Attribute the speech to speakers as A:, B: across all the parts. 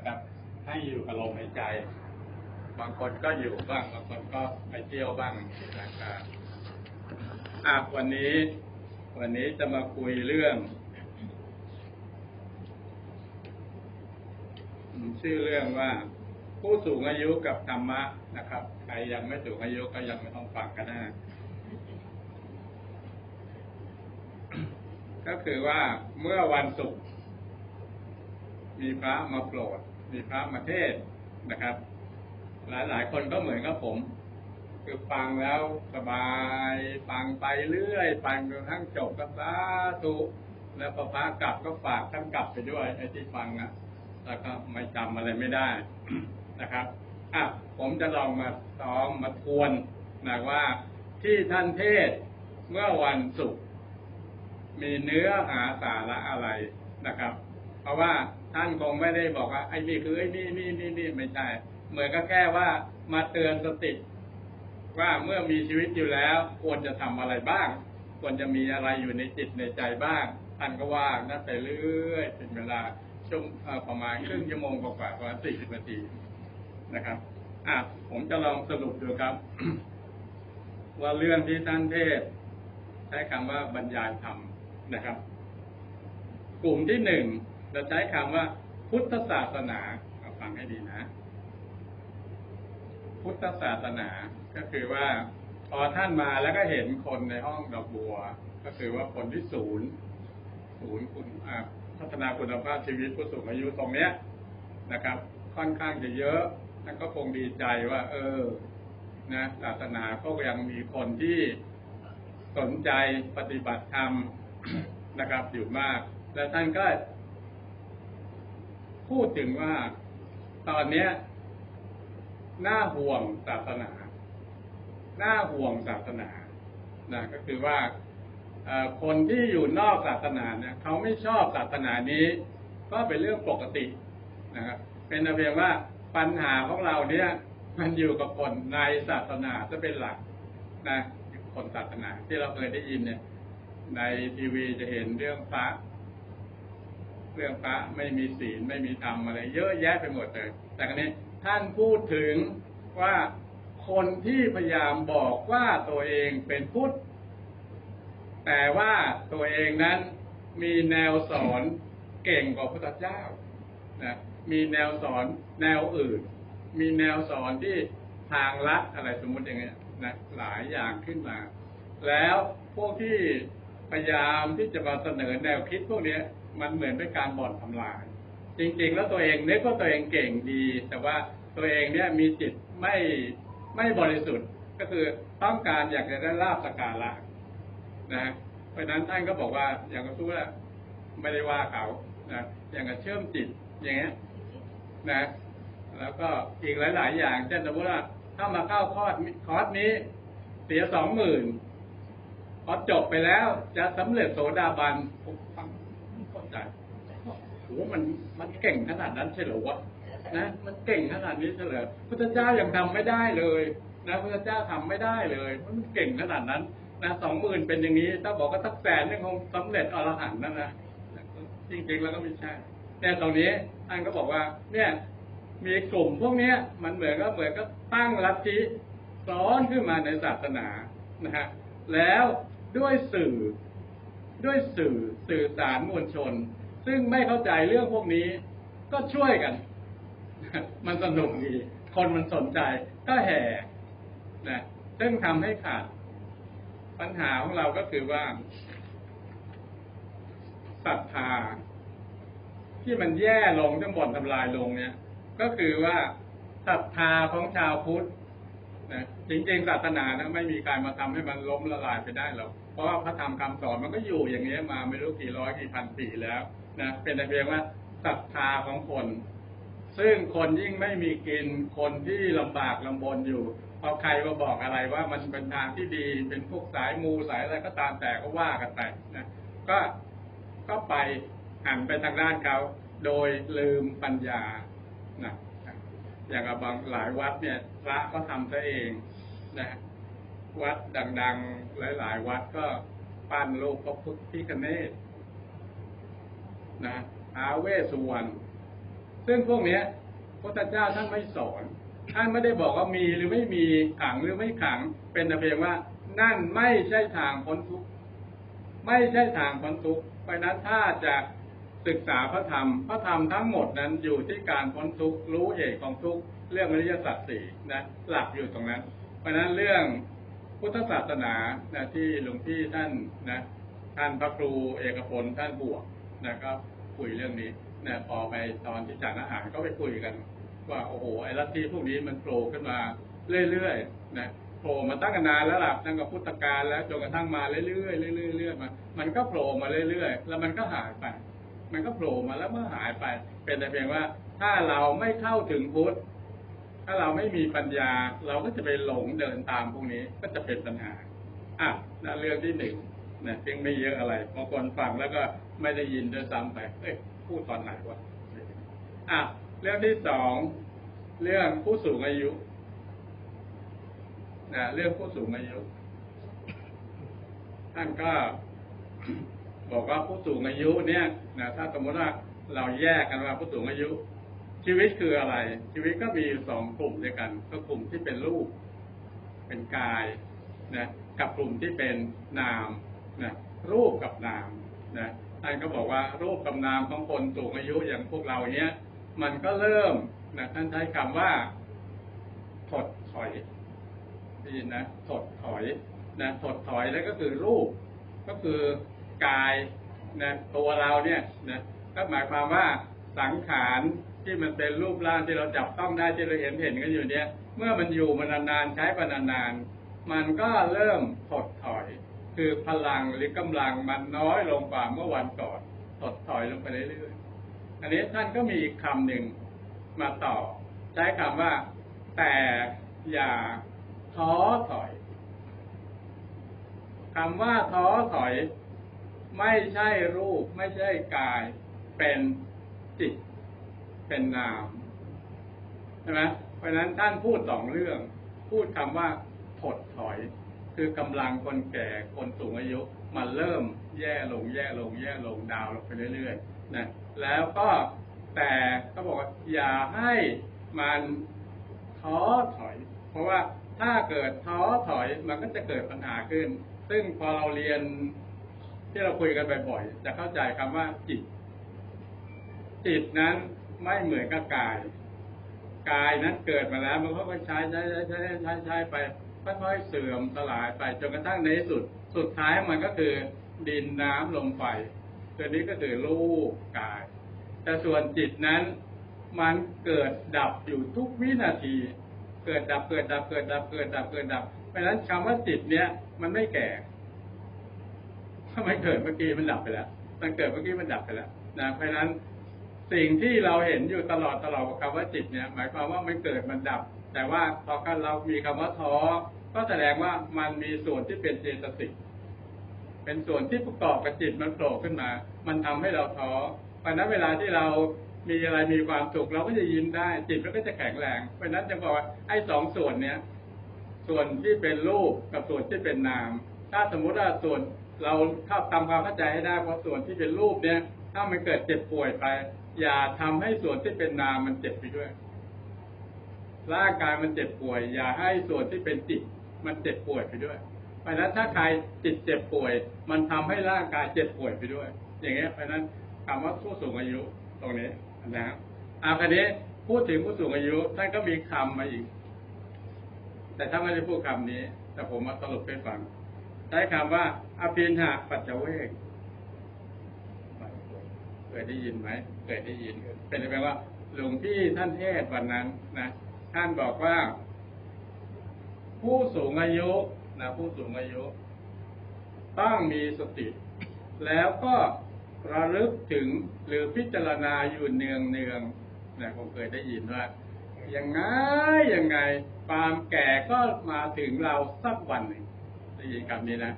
A: นะครับ ให้อยู่กับลมหายใจ บางคนก็อยู่บ้าง บางคนก็ไปเที่ยวบ้างนะครับอะวันนี้ วันนี้จะมาคุยเรื่อง ชื่อเรื่องว่า ผู้สูงอายุกับธรรมะนะครับใครยังไม่สูงอายุก็ยังไม่ต้องฟังกันนะก็คือว่าเมื่อวันศุกร์มีพระมาโปรด มีพระมาเทศนะครับ หลายหลายคนก็เหมือนกับผม คือฟังแล้วสบาย ฟังไปเรื่อย ฟังจนทั้งจบก็สาธุแล้วพอพระกลับก็ฝากท่านกลับไปด้วยไอ้ที่ฟังอะแล้วก็ไม่จำอะไรไม่ได้นะครับอะผมจะลองมาซ้อมมาทวนนะว่าที่ท่านเทศเมื่อวันศุกร์มีเนื้อหาสาระอะไรนะครับ เพราะว่า ท่านคงไม่ได้บอกว่าไอ้นี่คือไอ้นี่นี่นี่นี่ไม่ใช่ เหมือนก็แค่ว่ามาเตือนสติว่าเมื่อมีชีวิตอยู่แล้ว ควรจะทำอะไรบ้าง ควรจะมีอะไรอยู่ในจิตในใจบ้างท่านก็ว่านั่นไปเรื่อยเป็นเวลาช่วเอ่อประมาณครึ่งชั่วโมงกว่าๆประมาณสี่สิบนาทีนะครับ อะผมจะลองสรุปดูครับ ว่าเรื่องที่ท่านเทศ ใช้คำว่าบรรยายธรรมนะครับ กลุ่มที่หนึ่ง เราใช้คำว่า พุทธศาสนาเอาฟังให้ดีนะ พุทธศาสนาก็คือว่า พอท่านมาแล้วก็เห็นคนในห้องดอกบัว ก็คือว่าคนที่ศูนย์ศูนย์คุณพัฒนาคุณภาพชีวิตผู้สูงอายุตรงเนี้ยนะครับ ค่อนข้างจะเยอะท่านก็คงดีใจว่า เออ นะศาสนาก็ยังมีคนที่สนใจปฏิบัติธรรมนะครับอยู่มาก แล้วท่านก็ พูดถึงว่าตอนเนี้ยน่าห่วงศาสนาน่าห่วงศาสนานะก็คือว่าคนที่อยู่นอกศาสนาเนี่ยเขาไม่ชอบศาสนานี้ ก็เป็นเรื่องปกตินะครับเป็นเพียงว่าปัญหาของเราเนี่ยมันอยู่กับคนในศาสนาจะเป็นหลักนะคนศาสนาที่เราเคยได้ยินเนี่ย ในทีวีจะเห็นเรื่องพระ รื่องพระไม่มีศีลไม่มีธรรมอะไร เยอะแยะไปหมดเลย แต่ครั้นี้ท่านพูดถึงว่าคนที่พยายามบอกว่าตัวเองเป็นพุทธ แต่ว่าตัวเองนั้นมีแนวสอนเก่งกว่าพระเจ้านะมีแนวสอนแนวอื่น มีแนวสอนที่ทางลัดอะไรสมมติอย่างเงี้ยนะหลายอย่างขึ้นมา แล้วพวกที่พยายามที่จะมาเสนอแนวคิดพวกเนี้ย มันเหมือนเป็นการบ่อนทำลาย จริง ๆ แล้วตัวเองนึกว่าตัวเองเก่งดี แต่ว่าตัวเองเนี่ยมีจิตไม่ไม่บริสุทธิ์ก็คือต้องการอยากจะได้ลาบสการะนะเพราะฉะนั้นท่านก็บอกว่าอย่างกับสู้ว่าไม่ได้ว่าเขานะอย่างกับเชื่อมจิตอย่างเงี้ยนะ แล้วก็อีกหลาย ๆ อย่างเช่นสมมติว่าถ้ามาเข้าคอร์สคอร์สนี้เสียสองหมื่นพอจบไปแล้วจะสำเร็จโสดาบัน ไม่เข้าใจโหมันมันเก่งขนาดนั้นใช่เหรอวะนะมันเก่งขนาดนี้ใช่หรอพุทธเจ้ายังทำไม่ได้เลยนะพุทธเจ้าทำไม่ได้เลยมันเก่งขนาดนั้นนะสองหมื่นเป็นอย่างนี้ ถ้าบอกว่าสักแสนนี่คงสำเร็จอรหันต์นั่นนะจริงๆแล้วก็ไม่ใช่แต่ตรงนี้ท่านก็บอกว่า เนี่ย มีกลุ่มพวกเนี้ย มันเหมือนก็เหมือนก็ตั้งลัทธิซ้อนขึ้นมาในศาสนานะฮะแล้วด้วยสื่อ ด้วยสื่อสื่อสารมวลชน ซึ่งไม่เข้าใจเรื่องพวกนี้ ก็ช่วยกัน มันสนุกดี คนมันสนใจก็แห่นะซึ่งทำให้ขาด ปัญหาของเราก็คือว่าศรัทธาที่มันแย่ลงจนบ่อนทำลายลงเนี่ย ก็คือว่าศรัทธาของชาวพุทธ นะจริงๆศาสนานะไม่มีการมาทำให้มันล้มละลายไปได้หรอกเพราะว่าพระธรรมคำสอนมันก็อยู่อย่างนี้มาไม่รู้กี่ร้อยกี่พันปีแล้วนะเป็นแต่เพียงว่าศรัทธาของคน ซึ่งคนยิ่งไม่มีกินคนที่ลำบากลำบนอยู่พอใครมาบอกอะไรว่ามันเป็นทางที่ดีเป็นพวกสายมูสายอะไรก็ตามแต่ก็ว่ากันไปนะก็ก็ไปหันไปทางด้านเขาโดยลืมปัญญานะ อย่างกับบางหลายวัดเนี่ย พระก็ทำซะเองนะวัดดังๆ หลาย ๆ วัดก็ปั้นรูปพระพุทธพิฆเนศนะท้าเวสุวรรณซึ่งพวกเนี้ยพระเจ้าท่านไม่สอน ท่านไม่ได้บอกว่ามีหรือไม่มีขังหรือไม่ขัง เป็นแต่เพียงว่า นั่นไม่ใช่ทางพ้นทุกข์ไม่ใช่ทางพ้นทุกข์เพราะนั้นถ้าจะ ศึกษาพระธรรม พระธรรมทั้งหมดนั้นอยู่ที่การพ้นทุกข์รู้เหตุของทุกข์เรื่องอริยสัจสี่นะหลักอยู่ตรงนั้น เพราะฉะนั้นเรื่องพุทธศาสนานะที่หลวงพี่ท่านนะท่านพระครูเอกพลท่านบวกนะครับคุยเรื่องนี้นะพอไปตอนที่จานอาหารก็ไปคุยกัน ว่าโอ้โหไอ้ลัทธิพวกนี้มันโผล่ขึ้นมาเรื่อยๆนะโผล่มาตั้งนนานแล้วล่ะตั้งกับพุทธกาลแล้วจนกระทั่งมาเรื่อยๆเรื่อยๆเรื่อยๆมามันก็โผล่มาเรื่อยๆ แล้วมันก็หายไป มันก็โผล่มาแล้วเมื่อหายไป เป็นแต่เพียงว่า ถ้าเราไม่เข้าถึงพุทธถ้าเราไม่มีปัญญา เราก็จะไปหลงเดินตามพวกนี้ก็จะเป็นปัญหาอะนั่นเรื่องที่หนึ่งนะเพียงไม่เยอะอะไรบางคนฟังแล้วก็ไม่ได้ยินด้วยซ้ำไปเอ้ยพูดตอนไหนวะอะเรื่องที่สองเรื่องผู้สูงอายุนะเรื่องผู้สูงอายุ ท่านก็ บอกว่าผู้สูงอายุเนี่ยนะถ้าสมมติว่าเราแยกกันว่าผู้สูงอายุ ชีวิตคืออะไร ชีวิตก็มีสองกลุ่มด้วยกัน ก็กลุ่มที่เป็นรูป เป็นกายนะกับกลุ่มที่เป็นนามนะรูปกับนามนะท่านก็บอกว่ารูปกับนามของคนสูงอายุอย่างพวกเราเนี้ยมันก็เริ่มนะท่านใช้คำว่าถดถอยได้ยินนะถดถอยนะถดถอยแล้วก็คือรูป ก็คือ กายนะตัวเราเนี่ยนะก็หมายความว่าสังขารที่มันเป็นรูปร่างที่เราจับต้องได้ที่เราเห็นเห็นกันอยู่เนี่ย เมื่อมันอยู่มานานๆใช้ไปนานๆมันก็เริ่มถดถอย คือพลังหรือกำลังมันน้อยลงกว่าเมื่อวันก่อนถดถอยลงไปเรื่อยๆอันนี้ท่านก็มีอีกคำหนึ่งมาต่อ ใช้คำว่า แต่อย่าท้อถอยคำว่าท้อถอย ไม่ใช่รูป ไม่ใช่กาย เป็นจิต เป็นนามใช่ไหมเพราะนั้นท่านพูดสองเรื่อง พูดคำว่าถดถอย คือกำลังคนแก่คนสูงอายุ มันเริ่มแย่ลงแย่ลง แย่ลงดาวลงไปเรื่อยๆนะแล้วก็แต่เขาบอกว่าอย่าให้มันท้อถอย เพราะว่าถ้าเกิดท้อถอยมันก็จะเกิดปัญหาขึ้น ซึ่งพอเราเรียน ที่เราคุยกันบ่อยๆจะเข้าใจคำว่าจิต จิตนั้นไม่เหมือนกับกาย กายนั้นเกิดมาแล้ว มันก็ใช้ใช้ใช้ใช้ใช้ใช้ไปค่อยๆเสื่อมสลายไปจนกระทั่งในที่สุด สุดท้ายมันก็คือดินน้ำลมไฟตัวนี้ก็คือรูปกาย แต่ส่วนจิตนั้นมันเกิดดับอยู่ทุกวินาที เกิดดับเกิดดับเกิดดับเกิดดับเกิดดับ เพราะฉะนั้นคำว่าจิตเนี้ยมันไม่แก่ ถ้ามันเกิดเมื่อกี้มันดับไปแล้ว มันเกิดเมื่อกี้มันดับไปแล้วนะเพราะฉะนั้นสิ่งที่เราเห็นอยู่ตลอดตลอดกับคำว่าจิตเนี่ย หมายความว่ามันเกิดมันดับ แต่ว่าพอกันเรามีคำว่าท้อก็แสดงว่ามันมีส่วนที่เป็นเจตสิกเป็นส่วนที่ประกอบกับจิตมันโผล่ขึ้นมา มันทำให้เราท้อเพราะนั้นเวลาที่เรามีอะไรมีความสุขเราก็จะยิ้มได้ จิตมันก็จะแข็งแรงเพราะนั้นจะบอกว่าไอ้สองส่วนเนี้ยส่วนที่เป็นรูปกับส่วนที่เป็นนาม ถ้าสมมุติว่าส่วนเราเข้าทำความเข้าใจให้ได้เพราะส่วนที่เป็นรูปเนี้ยถ้ามันเกิดเจ็บป่วยไป อย่าทำให้ส่วนที่เป็นนามมันเจ็บไปด้วย ร่างกายมันเจ็บป่วย อย่าให้ส่วนที่เป็นจิตมันเจ็บป่วยไปด้วย เพราะนั้นถ้าใครจิตเจ็บป่วย มันทำให้ร่างกายเจ็บป่วยไปด้วย อย่างเงี้ยเพราะนั้นคำว่าผู้สูงอายุตรงนี้นะครับอาคราวนี้พูดถึงผู้สูงอายุท่านก็มีคำมาอีก แต่ถ้าไม่ได้พูดคำนี้ แต่ผมมาสรุปให้ฟัง ใช้คำว่า อภินหะปัจเวกเคยได้ยินไหมเคยได้ยิน เป็นแปลว่า หลวงพี่ท่านเทศวันนั้นนะท่านบอกว่า ผู้สูงอายุนะผู้สูงอายุ ต้องมีสติ แล้วก็ระลึกถึงหรือพิจารณาอยู่เนืองเนืองนะผมเคยได้ยินว่ายังไงยังไงความแก่ก็มาถึงเราสักวันหนึ่ง ได้ยินคำนี้นะ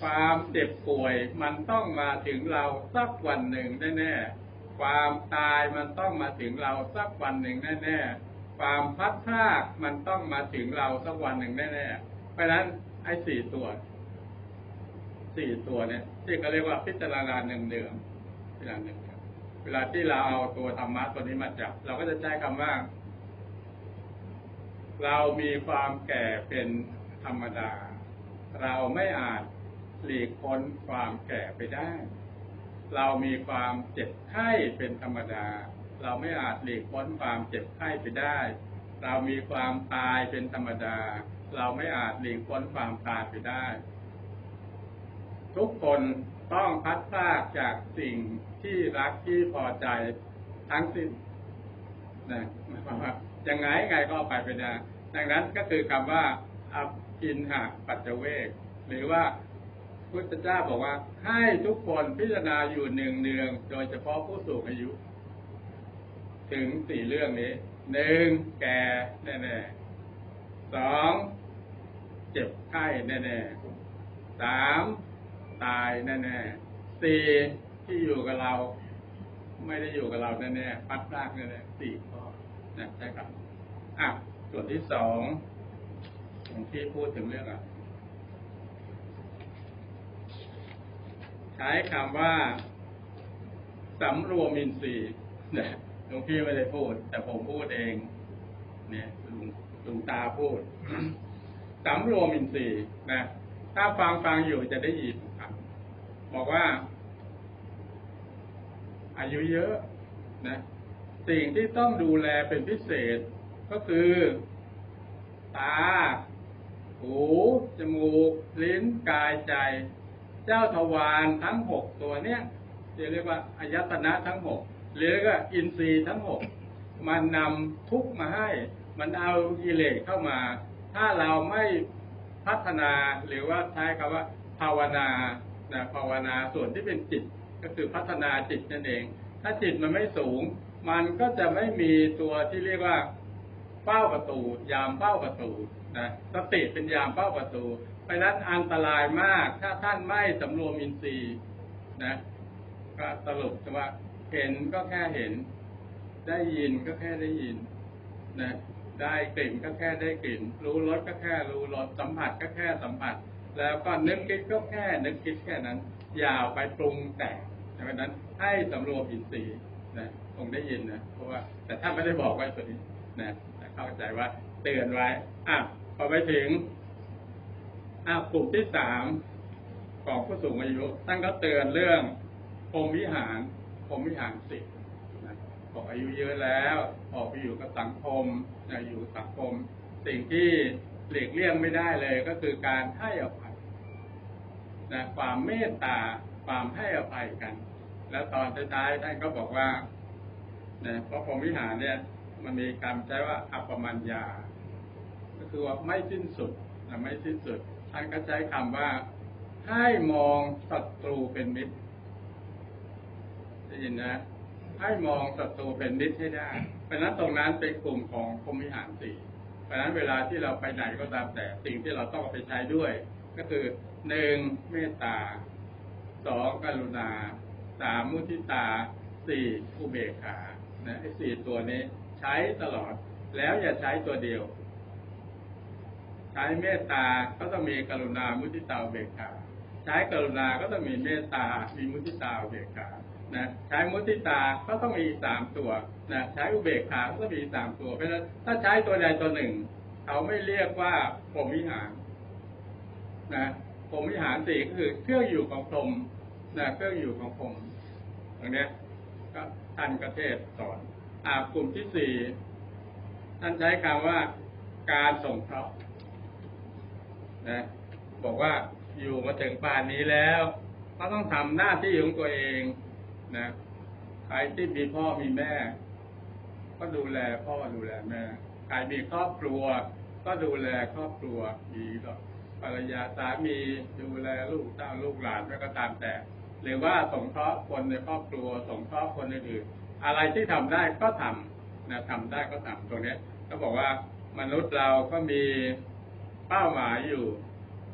A: ความเจ็บป่วยมันต้องมาถึงเราสักวันหนึ่งแน่ๆความตายมันต้องมาถึงเราสักวันหนึ่งแน่ๆความพัดพลากมันต้องมาถึงเราสักวันหนึ่งแน่ๆเพราะนั้นไอ้สี่ตัวสี่ตัวเนี่ยที่เขาเรียกว่าพิจารณาหนึ่งเดือนพิจารณาหนึ่งเดือนเวลาที่เราเอาตัวธรรมะตัวนี้มาจับ เราก็จะใช้คำว่า เรามีความแก่เป็นธรรมดา เราไม่อาจหลีกพ้นความแก่ไปได้ เรามีความเจ็บไข้เป็นธรรมดา เราไม่อาจหลีกพ้นความเจ็บไข้ไปได้ เรามีความตายเป็นธรรมดา เราไม่อาจหลีกพ้นความตายไปได้ ทุกคนต้องพัดพลากจากสิ่งที่รักที่พอใจทั้งสิ้นนะหมายความว่ายังไงไงก็เอาไปไปได้ดังนั้นก็คือคำว่าอ ภินหะปัจเจเวก หรือว่าพุทธเจ้าบอกว่า ให้ทุกคนพิจารณาอยู่เนืองเนือง โดยเฉพาะผู้สูงอายุ ถึงสี่เรื่องนี้หนึ่งแก่แน่ๆสองเจ็บไข้แน่ๆสามตายแน่ๆสี่ที่อยู่กับเรา ไม่ได้อยู่กับเราแน่ๆพัดพลากแน่ๆสี่ข้อนะใช่ครับอะส่วนที่สอง ที่พูดถึงเรื่องอะใช้คำว่าสำรวมอินทรีย์นะหลวงพี่ไม่ได้พูด แต่ผมพูดเอง เนี่ยลุงลุงตาพูดสำรวมอินทรีย์นะ ถ้าฟังฟังอยู่จะได้ยินครับ บอกว่า อายุเยอะนะ สิ่งที่ต้องดูแลเป็นพิเศษก็คือ ตา หู จมูก ลิ้น กาย ใจ เจ้าทวารทั้งหกตัวเนี้ยจะเรียกว่าอายตนะทั้งหกหรือก็อินทรีย์ทั้งหกมันนำทุกมาให้ มันเอากิเลสเข้ามา ถ้าเราไม่พัฒนาหรือว่าใช้คำว่าภาวนานะภาวนาส่วนที่เป็นจิตก็คือพัฒนาจิตนั่นเอง ถ้าจิตมันไม่สูง มันก็จะไม่มีตัวที่เรียกว่าเฝ้าประตู ยามเฝ้าประตู นะสติเป็นยามเฝ้าประตู เพราะนั้นอันตรายมาก ถ้าท่านไม่สำรวมอินทรีย์นะ ก็สรุปว่าเห็นก็แค่เห็น ได้ยินก็แค่ได้ยิน นะ ได้กลิ่นก็แค่ได้กลิ่น รู้รสก็แค่รู้รส สัมผัสก็แค่สัมผัส แล้วก็นึกคิดก็แค่นึกคิดแค่นั้น อย่าไปปรุงแต่งเพราะนั้นให้สำรวมอินทรีย์นะคงได้ยินนะ เพราะว่าแต่ถ้าไม่ได้บอกไว้ตัวนี้นะเข้าใจว่าเตือนไว้อะ พอไปถึงอะกลุ่มที่สามของผู้สูงอายุท่านก็เตือนเรื่องพรหมวิหารพรหมวิหารสิบบอกอายุเยอะแล้ว ออกไปอยู่กับสังคมนะอยู่สังคม สิ่งที่หลีกเลี่ยงไม่ได้เลยก็คือการให้อภัยนะความเมตตาความให้อภัยกัน แล้วตอนท้ายท่านก็บอกว่านะเพราะพรหมวิหารเนี่ย มันมีคำใช้ว่าอัปปมัญญา ก็คือว่าไม่สิ้นสุดนะไม่สิ้นสุดท่านก็ใช้คำว่าให้มองศัตรูเป็นมิตรได้ยินนะ ให้มองศัตรูเป็นมิตรให้ได้ เพราะนั้นตรงนั้นเป็นกลุ่มของพรมิหารสี่เพราะนั้นเวลาที่เราไปไหนก็ตามแต่สิ่งที่เราต้องไปใช้ด้วย ก็คือหนึ่งเมตตาสองกรุณาสามมุทิตาสี่อุเบกขานะไอ้สี่ตัวนี้ใช้ตลอดแล้วอย่าใช้ตัวเดียว ใช้เมตตาก็ต้องมีกรุณามุทิตาอุเบกขาใช้กรุณาก็ต้องมีเมตตา มีมุทิตาอุเบกขานะใช้มุทิตาก็ต้องมีสามตัวนะใช้อุเบกขาก็ต้องมีสามตัว เพราะฉะนั้นถ้าใช้ตัวใดตัวหนึ่ง เขาไม่เรียกว่าพรหมวิหารนะพรหมวิหารสี่ก็คือเครื่องอยู่ของพรหมนะเครื่องอยู่ของพรหมตรงนี้ก็ท่านกเทศสอนอ่ากลุ่มที่สี่ท่านใช้คำว่าการส่งเคราะห์ นะ บอกว่าอยู่มาถึงป่านนี้แล้วก็ต้องทำหน้าที่ของตัวเองนะใครที่มีพ่อมีแม่ ก็ดูแลพ่อดูแลแม่ใครมีครอบครัว ก็ดูแลครอบครัวมีก็ภรรยาสามีดูแลลูกเต้าลูกหลานแล้วก็ตามแต่ หรือว่าสงเคราะห์คนในครอบครัว สงเคราะห์คนอื่นๆอะไรที่ทำได้ก็ทำนะทำได้ก็ทำตรงนี้ก็บอกว่ามนุษย์เราก็มี เป้าหมายอยู่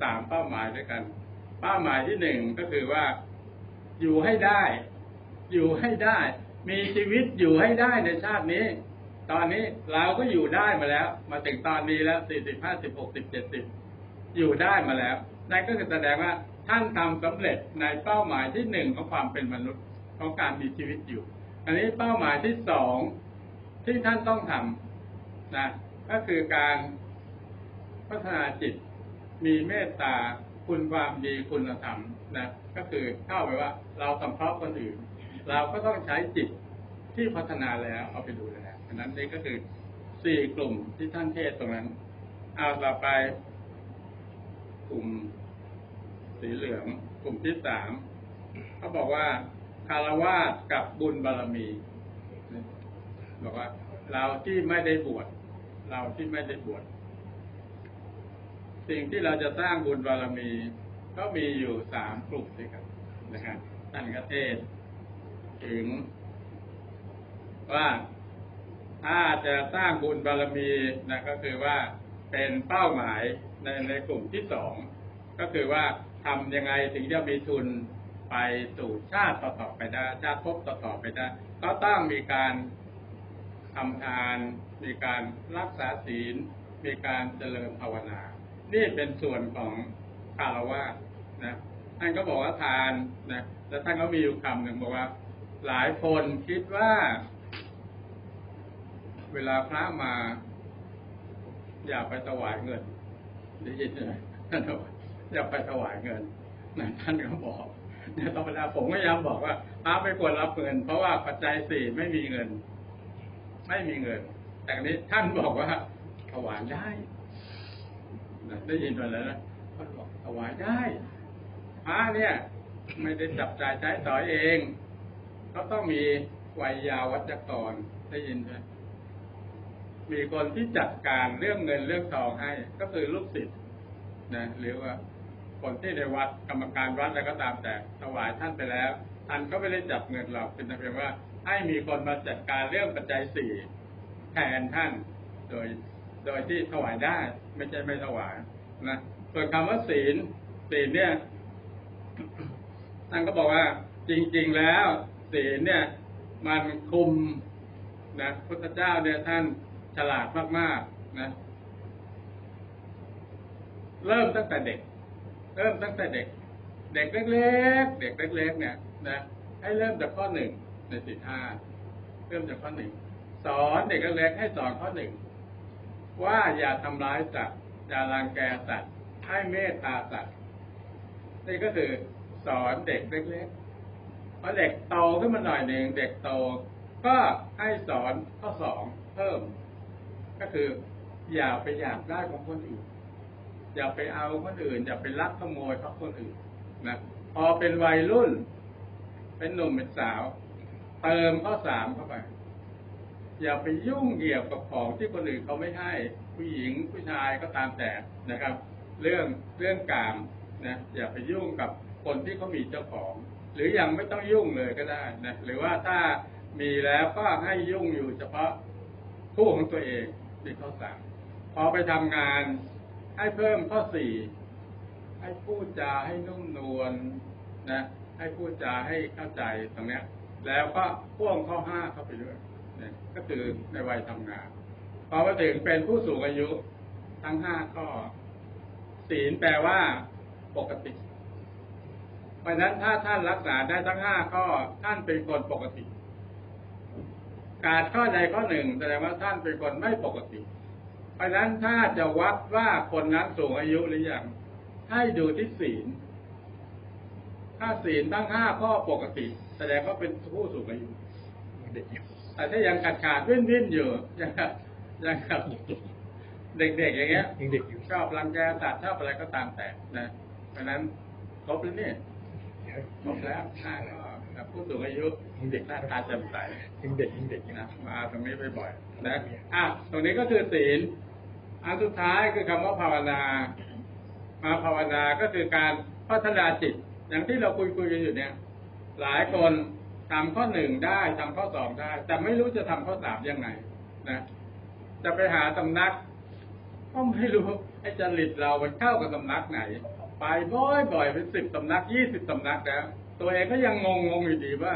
A: สามเป้าหมายด้วยกัน เป้าหมายที่หนึ่งก็คือว่า อยู่ให้ได้ อยู่ให้ได้ มีชีวิตอยู่ให้ได้ในชาตินี้ ตอนนี้เราก็อยู่ได้มาแล้ว มาถึงตอนนี้แล้วสี่สิบห้าสิบหกสิบเจ็ดสิบอยู่ได้มาแล้วนั่นก็คือแสดงว่าท่านทำสำเร็จในเป้าหมายที่หนึ่งของความเป็นมนุษย์ของการมีชีวิตอยู่ อันนี้เป้าหมายที่สองที่ท่านต้องทำนะก็คือการ พัฒนาจิต มีเมตตาคุณความดีคุณธรรมนะ ก็คือเข้าไปว่า เราสัมเพาะคนอื่น เราก็ต้องใช้จิตที่พัฒนาแล้วเอาไปดูแลอันนั้นนี่ก็คือสี่กลุ่มที่ท่านเทศตรงนั้นเอาต่อไป กลุ่ม สีเหลือง กลุ่มที่สามเขาบอกว่าคารวาสกับบุญบารมีบอกว่า เราที่ไม่ได้บวชเราที่ไม่ได้บวช สิ่งที่เราจะสร้างบุญบารมี ก็มีอยู่สามกลุ่มด้วยกันนะครับท่านก็เทศ ถึง ว่าถ้าจะสร้างบุญบารมีนะก็คือว่าเป็นเป้าหมายในในกลุ่มที่สองก็คือว่าทำยังไงถึงจะมีทุนไปสู่ชาติต่อๆไปได้ชาติภพต่อๆไปได้ก็ต้องมีการทำทาน มีการรักษาศีล มีการเจริญภาวนา นี่เป็นส่วนของคารวะนะท่านก็บอกว่าทานนะแล้วท่านก็มีอยู่คำหนึ่งบอกว่า หลายคนคิดว่า เวลาพระมา อย่าไปถวายเงินได้ยินไหมท่านบอกอย่าไปถวายเงินนะท่านก็บอกเนี่ยธรรมดาผมก็ย้ำบอกว่าพระไม่ควรรับเงิน เพราะว่าปัจจัยสี่ไม่มีเงิน ไม่มีเงิน แต่นี้ท่านบอกว่าถวายได้ ได้ยินมาแล้วนะท่าบอกถวายได้พระเนี่ย ไม่ได้จับจ่ายใช้สอยเองเขาต้องมีวัยยาวัจกรได้ยินไหมมีคนที่จัดการเรื่องเงินเรื่องทองให้ ก็คือลูกศิษย์นะหรือว่าคนที่ในวัดกรรมการวัดอะไรก็ตามแต่ถวายท่านไปแล้วท่านก็ไม่ได้จับเงินเราเป็นต่เพียงว่า ให้มีคนมาจัดการเรื่องปัจจัยสี่แทนท่าน โดย โดยที่ถวายได้ ไม่ใช่ไม่ถวาย นะส่วนคำว่าศีลศีลเนี่ยท่านก็บอกว่า จริง ๆแล้ว ศีลเนี่ย มันคุมนะพุทธเจ้าเนี่ยท่านฉลาดมากๆนะเริ่มตั้งแต่เด็ก เริ่มตั้งแต่เด็ก เด็กเล็กๆเด็กเล็กๆเนี่ยนะให้เริ่มจากข้อหนึ่งในสิบห้าเริ่มจากข้อหนึ่งสอนเด็กเล็กๆให้สอนข้อหนึ่งว่าอย่าทำร้ายสัตว์ อย่ารังแกสัตว์ให้เมตตาสัตว์นี่ก็คือสอนเด็กเล็กๆพอเด็กโตขึ้นมาหน่อยหนึ่งเด็กโตก็ให้สอนข้อสองเพิ่ม ก็คือ อย่าไปอยากได้ของคนอื่น อย่าไปเอาคนอื่น อย่าไปลักขโมยของคนอื่นนะพอเป็นวัยรุ่น เป็นหนุ่มเป็นสาว เติมข้อสามเข้าไป อย่าไปยุ่งเกี่ยวกับของที่คนอื่นเขาไม่ให้ ผู้หญิงผู้ชายก็ตามแต่นะครับ เรื่องเรื่องกามนะอย่าไปยุ่งกับคนที่เขามีเจ้าของ หรือยังไม่ต้องยุ่งเลยก็ได้นะหรือว่าถ้ามีแล้วก็ให้ยุ่งอยู่เฉพาะคู่ของตัวเองนี่ข้อสามพอไปทำงานให้เพิ่มข้อสี่ให้พูดจาให้นุ่มนวลนะให้พูดจาให้เข้าใจตรงเนี้ยแล้วก็พ่วงข้อห้าเข้าไปด้วยนะก็คือในวัยทำงาน พอมาถึงเป็นผู้สูงอายุทั้งห้าข้อ ศีลแปลว่าปกติ เพราะฉะนั้นถ้าท่านรักษาได้ทั้งห้าข้อ ท่านเป็นคนปกติ การข้อใดข้อหนึ่งแสดงว่าท่านเป็นคนไม่ปกติ เพราะฉะนั้นถ้าจะวัดว่าคนนั้นสูงอายุหรือยังให้ดูที่ศีล ถ้าศีลทั้งห้าข้อปกติ แสดงว่าเป็นผู้สูงอายุแต่ถ้ายังขาดขาดวิ่นวิ่นอยู่ยัง ยังกับ เด็กๆอย่างเงี้ย
B: ยังเด็กอยู่
A: ชอบรังแกสัตว์ชอบอะไรก็ตามแต่นะเพราะฉะนั้นครบแล้วเนี่ยครบแล้วห้าข้อกับผู้สูงอายุ
B: ยังเด็ก
A: หน้าตาแจ่มใส
B: ยังเด็กยังเด็กอยู่
A: นะมาตรงนี้บ่อยๆนะอะตรงนี้ก็คือศีลอันสุดท้ายคือคำว่าภาวนา มาภาวนาก็คือการพัฒนาจิต อย่างที่เราคุยคุยๆกันอยู่เนี่ย หลายคนทำข้อหนึ่งได้ทำข้อสองได้ แต่ไม่รู้จะทำข้อสามยังไงนะ จะไปหาสำนักก็ไม่รู้ไอ้จริตเรามันเข้ากับสำนักไหน ไปบ่อยๆเป็นสิบสำนักยี่สิบสำนักแล้ว ตัวเองก็ยังงงงๆอยู่ดีว่า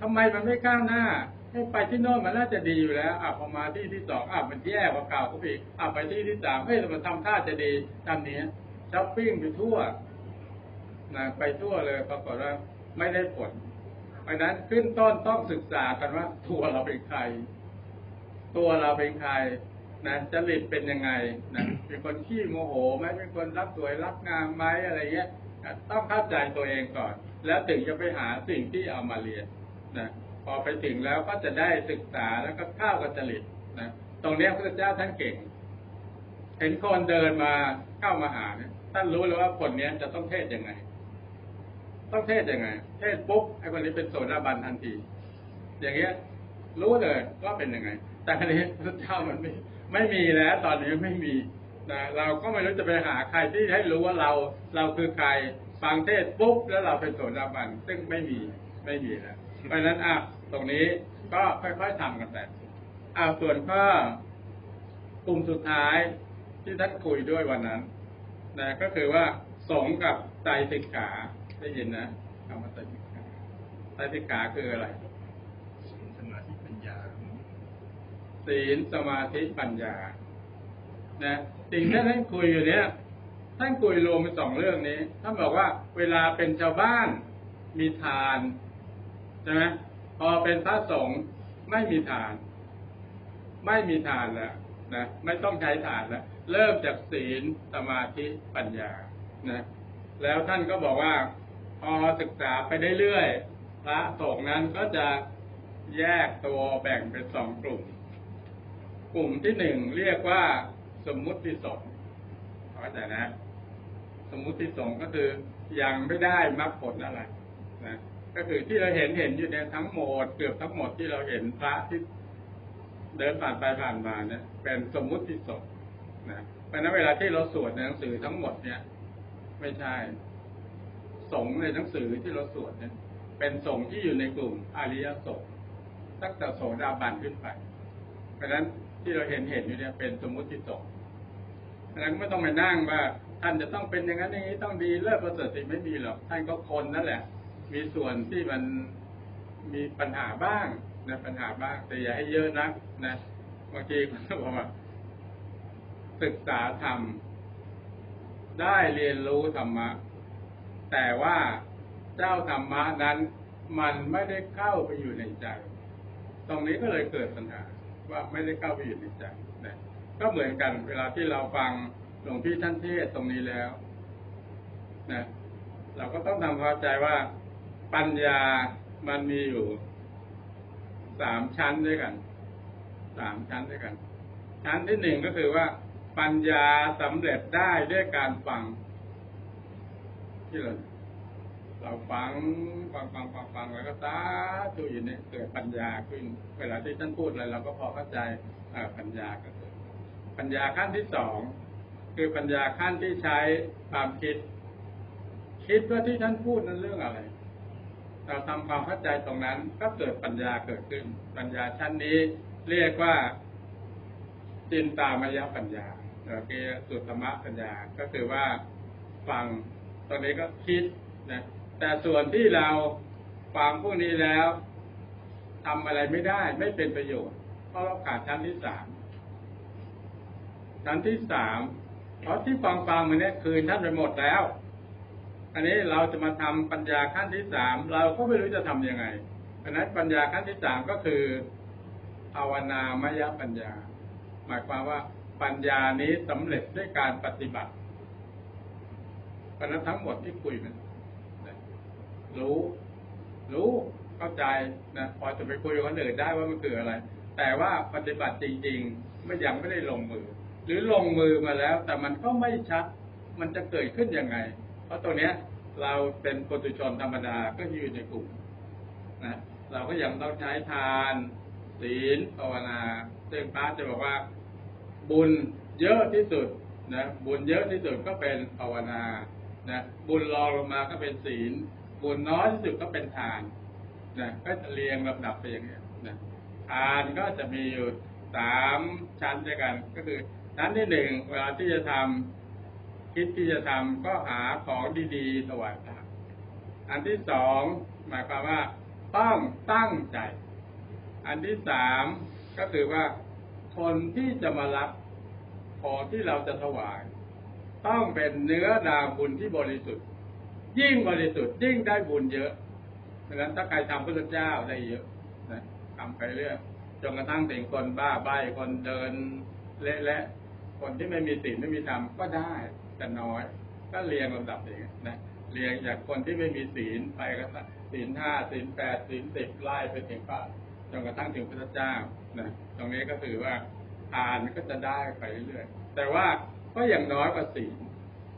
A: ทำไมมันไม่ก้าวหน้า ให้ไปที่โน่นมันน่าจะดีอยู่แล้วอะพอมาที่ที่สองอะมันแย่กว่าเก่าก็อีกอะไปที่ที่สามเฮ้ยมันทำท่าจะดีตามนี้ช้อปปิ้งไปทั่วนะไปทั่วเลยปรากฏว่าไม่ได้ผลเพราะฉะนั้นขึ้นต้นต้องศึกษากันว่าตัวเราเป็นใคร ตัวเราเป็นใครนะจริตเป็นยังไงนะเป็นคนขี้โมโหไหมเป็นคนรักสวยรักงามไหมอะไรเงี้ยนะต้องเข้าใจตัวเองก่อน แล้วถึงจะไปหาสิ่งที่เอามาเรียนนะพอไปถึงแล้วก็จะได้ศึกษาแล้วก็เข้ากับจริตนะตรงนี้พระเจ้าท่านเก่ง เห็นคนเดินมาเข้ามาหาเนี่ยท่านรู้เลยว่าคนเนี้ยจะต้องเทศยังไง ต้องเทศยังไง เทศปุ๊บไอ้คนนี้เป็นโสดาบันทันที อย่างเงี้ย รู้เลยว่าเป็นยังไง แต่อันนี้พระเจ้ามันไม่ไม่มีแล้ว ตอนนี้ไม่มีนะเราก็ไม่รู้จะไปหาใครที่ให้รู้ว่าเราเราคือใครฟังเทศปุ๊บแล้วเราเป็นโสดาบันซึ่งไม่มีไม่มีแล้วเพราะฉะนั้นอะตรงนี้ก็ค่อยๆทำกันไปอ่าส่วนข้อกลุ่มสุดท้ายที่ท่านคุยด้วยวันนั้นนะก็คือว่าสงกับใจสิกขาได้ยินนะคำว่าใจสิกขาใจสิกขาคืออะไร
B: สมาธิปัญญา
A: ศีลสมาธิปัญญา นะสิ่งที่ท่านคุยอยู่เนี้ยท่านคุยรวมเป็นสองเรื่องนี้ท่านบอกว่าเวลาเป็นชาวบ้านมีทานใช่ไหมพอเป็นพระสงฆ์ไม่มีทาน ไม่มีทานแล้วนะไม่ต้องใช้ทานแล้วเริ่มจากศีลสมาธิปัญญานะแล้วท่านก็บอกว่า พอศึกษาไปเรื่อยๆพระสงฆ์นั้นก็จะแยกตัวแบ่งเป็นสองกลุ่ม กลุ่มที่หนึ่งเรียกว่าสมมุติสงฆ์เข้าใจนะ สมมุติสงฆ์ก็คือยังไม่ได้มรรคผลอะไรนะก็คือที่เราเห็นเห็นอยู่เนี่ยทั้งหมดเกือบทั้งหมดที่เราเห็นพระที่เดินผ่านไปผ่านมาเนี่ยเป็นสมมุติสงฆ์นะเพราะฉะนั้นเวลาที่เราสวดในหนังสือทั้งหมดเนี่ย ไม่ใช่สงฆ์ในหนังสือที่เราสวดเนี่ย เป็นสงฆ์ที่อยู่ในกลุ่มอริยสงฆ์ตั้งแต่โสดาบันขึ้นไป เพราะฉะนั้น ที่เราเห็นเห็นอยู่เนี่ยเป็นสมมุติสงฆ์เพราะฉะนั้นไม่ต้องไปนั่งว่าท่านจะต้องเป็นอย่างนั้นอย่างนี้ต้องดีเลิศประเสริฐสิไม่มีหรอกท่านก็คนนั่นแหละ มีส่วนที่มันมีปัญหาบ้างนะปัญหาบ้าง แต่อย่าให้เยอะนักนะบางทีก็บอกว่า ศึกษาธรรม ได้เรียนรู้ธรรมะ แต่ว่าเจ้าธรรมะนั้น มันไม่ได้เข้าไปอยู่ในใจ ตรงนี้ก็เลยเกิดปัญหา ว่าไม่ได้เข้าไปอยู่ในใจนะก็เหมือนกันเวลาที่เราฟังหลวงพี่ท่านเทศตรงนี้แล้วนะเราก็ต้องทำความเข้าใจว่าปัญญามันมีอยู่สามชั้นด้วยกันสามชั้นด้วยกัน ชั้นที่หนึ่งก็คือว่า ปัญญาสำเร็จได้ด้วยการฟังที่เรา เราฟังฟังฟังฟังฟังแล้วก็ตาดูอยู่เนี่ยเกิดปัญญาขึ้น เวลาที่ท่านพูดอะไรเราก็พอเข้าใจปัญญาก็เกิดปัญญาขั้นที่สองคือปัญญาขั้นที่ใช้ความคิด คิดว่าที่ท่านพูดนั้นเรื่องอะไร เราทำความเข้าใจตรงนั้น ก็เกิดปัญญาเกิดขึ้น ปัญญาชั้นนี้เรียกว่าจินตามยปัญญาโอเคสุตมะปัญญาก็คือว่าฟังตอนนี้ก็คิดนะ แต่ส่วนที่เราฟังพวกนี้แล้วทำอะไรไม่ได้ ไม่เป็นประโยชน์ เพราะเราขาดชั้นที่สามชั้นที่สามเพราะที่ฟังฟังมันเนี่ยคืนท่านไปหมดแล้ว อันนี้เราจะมาทำปัญญาขั้นที่สามเราก็ไม่รู้จะทํำยังไงเพราะนั้นปัญญาขั้นที่สามก็คือภาวนามยปัญญา หมายความว่าปัญญานี้สำเร็จด้วยการปฏิบัติเพราะฉะนั้นทั้งหมดที่คุยมัน รู้ รู้เข้าใจนะพอจะไปคุยกับคนอื่นได้ว่ามันคืออะไร แต่ว่าปฏิบัติจริงๆไม่ยังไม่ได้ลงมือ หรือลงมือมาแล้ว แต่มันก็ไม่ชัด มันจะเกิดขึ้นยังไง เพราะตรงเนี้ย เราเป็นปุถุชนธรรมดาก็อยู่ในกลุ่มนะเราก็ยังต้องใช้ทาน ศีลภาวนาซึ่งพระจะบอกว่า บุญเยอะที่สุดนะบุญเยอะที่สุดก็เป็นภาวนานะบุญรองลงมาก็เป็นศีล บุญน้อยที่สุดก็เป็นทานนะก็จะเรียงลำดับไปอย่างนี้นะทานก็จะมีอยู่สามชั้นด้วยกัน ก็คือชั้นที่หนึ่งเวลาที่จะทำคิดที่จะทำก็หาของดีๆถวายพระอันที่สองหมายความว่าต้องตั้งใจ อันที่สามก็คือว่าคนที่จะมารับของที่เราจะถวาย ต้องเป็นเนื้อนาบุญที่บริสุทธิ์ ยิ่งบริสุทธิ์ยิ่งได้บุญเยอะเพราะฉะนั้นถ้าใครทำพุทธเจ้าได้เยอะนะทำไปเรื่อยจนกระทั่งถึงคนบ้าใบคนเดินเละและคนที่ไม่มีศีลไม่มีธรรมก็ได้แต่น้อย ก็เรียงลำดับอย่างนี้นะเรียงจากคนที่ไม่มีศีลไปก็ศีลห้าศีลแปดศีลสิบไล่ไปถึงพระจนกระทั่งถึงพระเจ้านะตรงนี้ก็ถือว่าทานก็จะได้ไปเรื่อยแต่ว่าก็อย่างน้อยกว่าศีล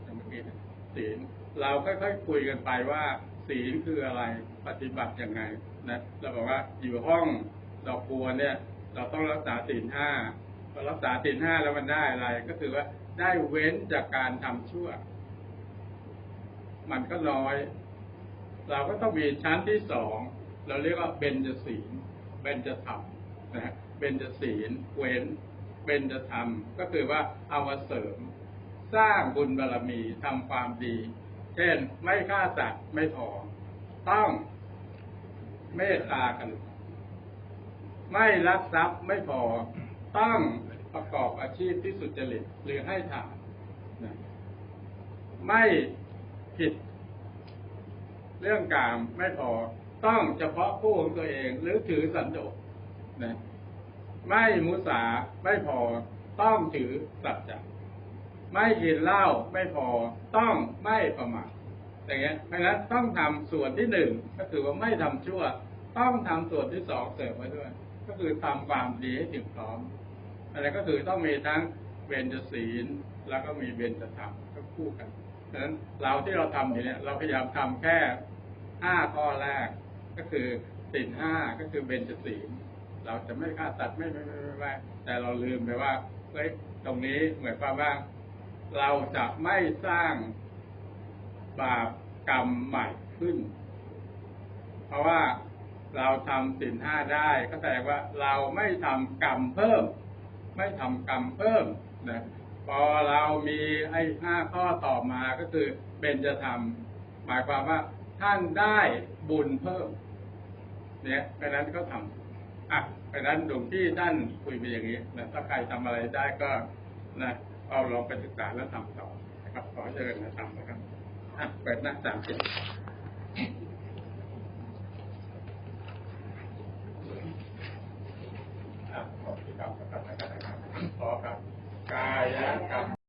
A: อย่างเมื่อกี้ศีล เราค่อยๆคุยกันไปว่าศีลคืออะไรปฏิบัติยังไงนะเราบอกว่าอยู่ห้องดอกบัวเนี่ย เราต้องรักษาศีลห้าพอรักษาศีลห้าแล้วมันได้อะไร ก็คือว่าได้เว้นจากการทำชั่ว มันก็น้อย เราก็ต้องมีชั้นที่สองเราเรียกว่าเบญจศีลเบญจธรรมนะเบญจศีลเว้นเบญจธรรม ก็คือว่าเอามาเสริม สร้างบุญบารมีทำความดี เช่น ไม่ฆ่าสัตว์ไม่พอ ต้องเมตตากัน ไม่รักทรัพย์ไม่พอ ต้องประกอบอาชีพที่สุจริตหรือให้ทานไม่ผิด เรื่องกามไม่พอ ต้องเฉพาะผู้ของตัวเองหรือถือสันโดษนะไม่มุสาไม่พอ ต้องถือสัจจะ ไม่กินเหล้าไม่พอต้องไม่ประมาทอย่างเงี้ยเพราะฉะนั้นต้องทำส่วนที่หนึ่งก็คือว่าไม่ทำชั่ว ต้องทำส่วนที่สองเสริมไว้ด้วย ก็คือทำความดีให้ถึงพร้อมอะไรก็คือต้องมีทั้งเบญจศีลแล้วก็มีเบญจธรรมก็คู่กันฉะนั้นเราที่เราทำอยู่เนี่ยเราพยายามทำแค่ห้าข้อแรก ก็คือศีลห้าก็คือเบญจศีลเราจะไม่ฆ่าสัตว์ไม่ไม่ไม่ไม่ไม่แต่เราลืมไปว่าเฮ้ยตรงนี้เหมือนความว่า เราจะไม่สร้างบาปกรรมใหม่ขึ้น เพราะว่าเราทำสินห้าได้ก็แสดงว่าเราไม่ทำกรรมเพิ่ม ไม่ทำกรรมเพิ่มนะพอเรามีไอ้ห้าข้อต่อมาก็คือเบญจะทำหมายความว่าท่านได้บุญเพิ่ม เนี่ยเพราะนั้นก็ทำอะเพราะนั้นหลวงพี่ท่านคุยไปอย่างนี้นะถ้าใครทำอะไรได้ก็นะ เอาลองไปศึกษาแล้วทำต่อนะครับขอเชิญมาทำนะครับเปิดหน้าสามสิบขอบคุณครับขอบคุณครับขอครับกายกรรม